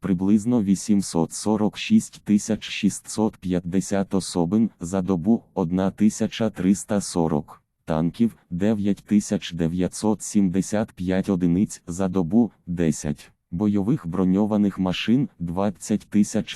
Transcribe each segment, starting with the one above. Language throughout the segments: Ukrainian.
приблизно 846 650 особин за добу 1340 танків 9975 одиниць за добу 10. Бойових броньованих машин 20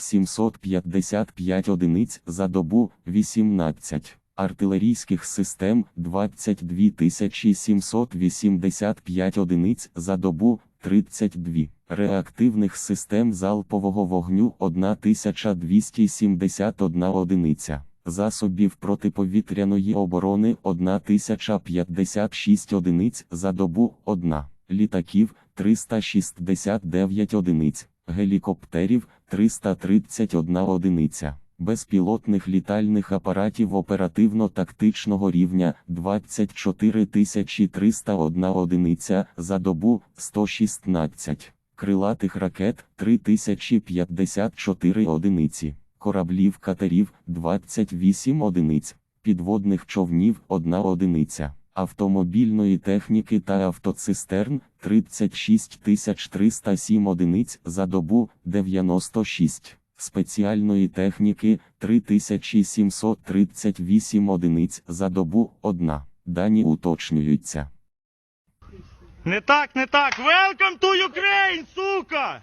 755 одиниць за добу 18. Артилерійських систем 22 785 одиниць за добу 32. Реактивних систем залпового вогню 1271 одиниця. Засобів протиповітряної оборони 1056 одиниць за добу 1. Літаків 369 одиниць, гелікоптерів 331 одиниця, безпілотних літальних апаратів оперативно-тактичного рівня 24 301 одиниця за добу 116, крилатих ракет 3054 одиниці, кораблів катерів 28 одиниць, підводних човнів 1 одиниця автомобільної техніки та автоцистерн 36 307 одиниць за добу 96, спеціальної техніки 3738 одиниць за добу одна. Дані уточнюються. Не так, не так. Welcome to Ukraine, сука!